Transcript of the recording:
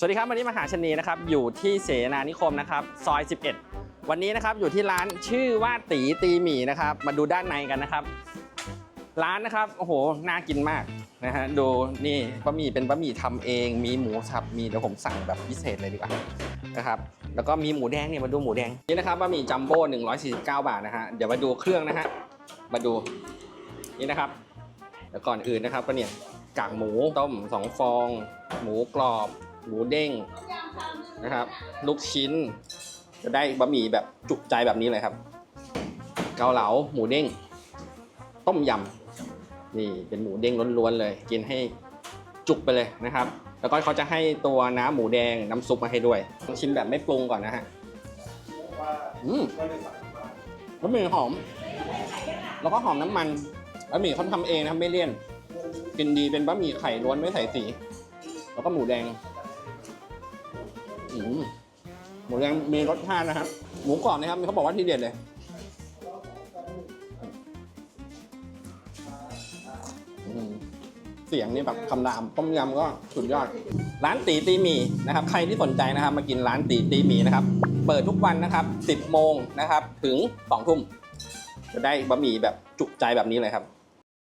สวัสดีครับวันนี้มาหาชนีนะครับอยู่ที่เสนานิคมนะครับซอย 11 วันนี้นะครับอยู่ที่ร้านชื่อว่าตีตีหมี่นะครับ มาดูด้านในกันนะครับ ร้านนะครับโอ้โหน่ากินมากนะฮะดูนี่บะหมี่เป็นบะหมี่ทำเอง มีหมูสับมีเดี๋ยวผมสั่งแบบพิเศษเลยดีกว่านะครับแล้วก็มีหมูแดงเนี่ยมาดูหมูแดงนี่นะครับบะหมี่จัมโบ้149 บาทนะฮะเดี๋ยวมาดูเครื่องนะฮะมาดูนี่นะครับแล้วก่อนอื่นนะครับก็เนี่ยกากหมูต้มสองฟอง หมูกรอบ หมูเด้งนะครับ ลูกชิ้น จะได้บะหมี่แบบจุใจแบบนี้เลยครับ เกาเหลาหมูเด้ง ต้มยำนี่เป็นหมูเด้งล้วนๆเลย กินให้จุกไปเลยนะครับ แล้วก็เขาจะให้ตัวน้ำหมูแดงน้ำซุปมาให้ด้วยลองชิมแบบไม่ปรุงก่อนนะฮะอืมบะหมี่หอม แล้วก็หอมน้ำมันบะหมี่เขาทำเองนะครับไม่เลี่ยน กินดีเป็นบะหมี่ไข่ล้วนไม่ใส่สี แล้วก็หมูแดง อืมหมูแดงมีรสชาตินะครับ หมูกรอบนะครับเขาบอกว่าที่เด็ดเลยเสียงนี่แบบคำรามต้มยำก็สุดยอด ร้านตีตีหมีนะครับ ใครที่สนใจนะครับ มากินร้านตีตีหมีนะครับ เปิดทุกวันนะครับ 10โมงนะครับ ถึง2ทุ่มจะได้บะหมี่แบบจุใจแบบนี้เลยครับ